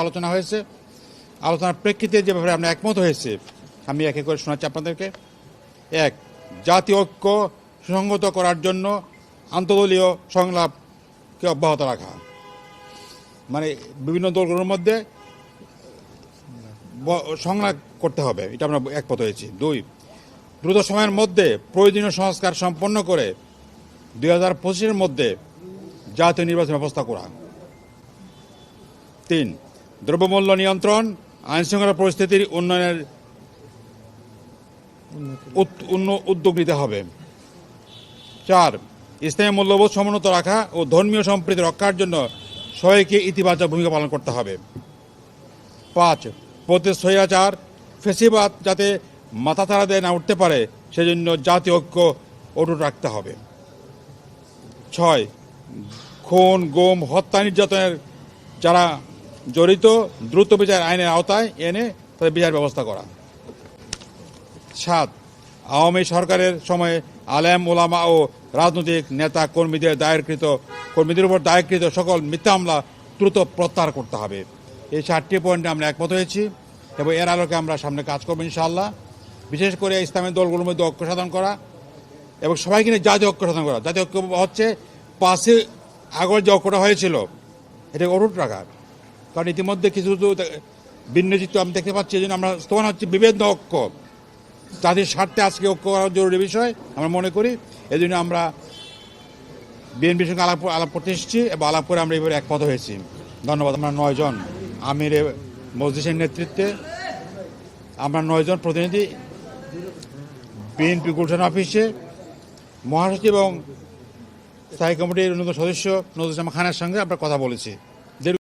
আলোচনা হয়েছে। আলোচনার প্রেক্ষিতে যে ব্যাপারে আমরা একমত হয়েছে, আমি একে করে শোনাচ্ছি আপনাদেরকে। এক, জাতীয় ঐক্য সুসংগত করার জন্য আন্তদলীয় সংলাপকে অব্যাহত রাখা। মানে বিভিন্ন দলগুলোর মধ্যে সংলাপ করতে হবে, এটা আমরা একমত হয়েছি। দুই, দ্রুত সময়ের মধ্যে প্রয়োজনীয় সংস্কার সম্পন্ন করে দুই হাজার পঁচিশের মধ্যে জাতীয় নির্বাচন ব্যবস্থা করা। তিন দ্রব্যমূল্য নিয়ন্ত্রণ, আইন শৃঙ্খলা পরিস্থিতির উন্নয়নের উন্ন- উদ্যোগ নিতে হবে। চার ইসলামী মূল্যবোধ সমুন্নত রাখা ও ধর্মীয় সম্প্রীতি রক্ষার জন্য সবাইকে ইতিবাচক ভূমিকা পালন করতে হবে। পাঁচ, প্রতি ফেসিবাদ যাতে মাথা তারা দেয় না উঠতে পারে, সেজন্য জাতীয় ঐক্য অটুট রাখতে হবে। ছয়, খুন, গোম, হত্যা, নির্যাতনের যারা জড়িত, দ্রুত বিচার আইনের আওতায় এনে তাদের বিচার ব্যবস্থা করা। সাত, আওয়ামী সরকারের সময়ে আলেম ওলামা ও রাজনৈতিক নেতা কর্মীদের দায়েরকৃত, কর্মীদের উপর দায়েরকৃত সকল মিথ্যা মামলা দ্রুত প্রত্যাহার করতে হবে। এই চারটি পয়েন্টে আমরা একমত হয়েছি এবং এর আলোকে আমরা সামনে কাজ করব ইনশাআল্লাহ। বিশেষ করে ইসলামের দলগুলোর মধ্যে ঐক্য সাধন করা এবং সবাইকে নিয়ে জাতীয় ঐক্য সাধন করা। জাতীয় ঐক্য হচ্ছে পাশে আগর যে ঐক্যটা হয়েছিল, এটা অটুট রাখা কারণ ইতিমধ্যে কিছু কিছু ভিন্নচিত্র আমি দেখতে পাচ্ছি জন্য আমরা স্তমান হচ্ছে বিভেদ ঐক্য। তাদের স্বার্থে আজকে ঐক্য করা জরুরি বিষয়, আমরা মনে করি। এই জন্য আমরা বিএনপির সঙ্গে আলাপ আলাপ করতে এসেছি এবং আলাপ করে আমরা এবারে একমত হয়েছি। ধন্যবাদ, আমরা নয়জন আমির মসজিদের নেতৃত্বে। আমরা নয়জন প্রতিনিধি বিএনপি গুলশান অফিসে, মহাসচিব এবং স্থায়ী কমিটির অন্যতম সদস্য নজরুল ইসলাম খানের সঙ্গে আমরা কথা বলেছি।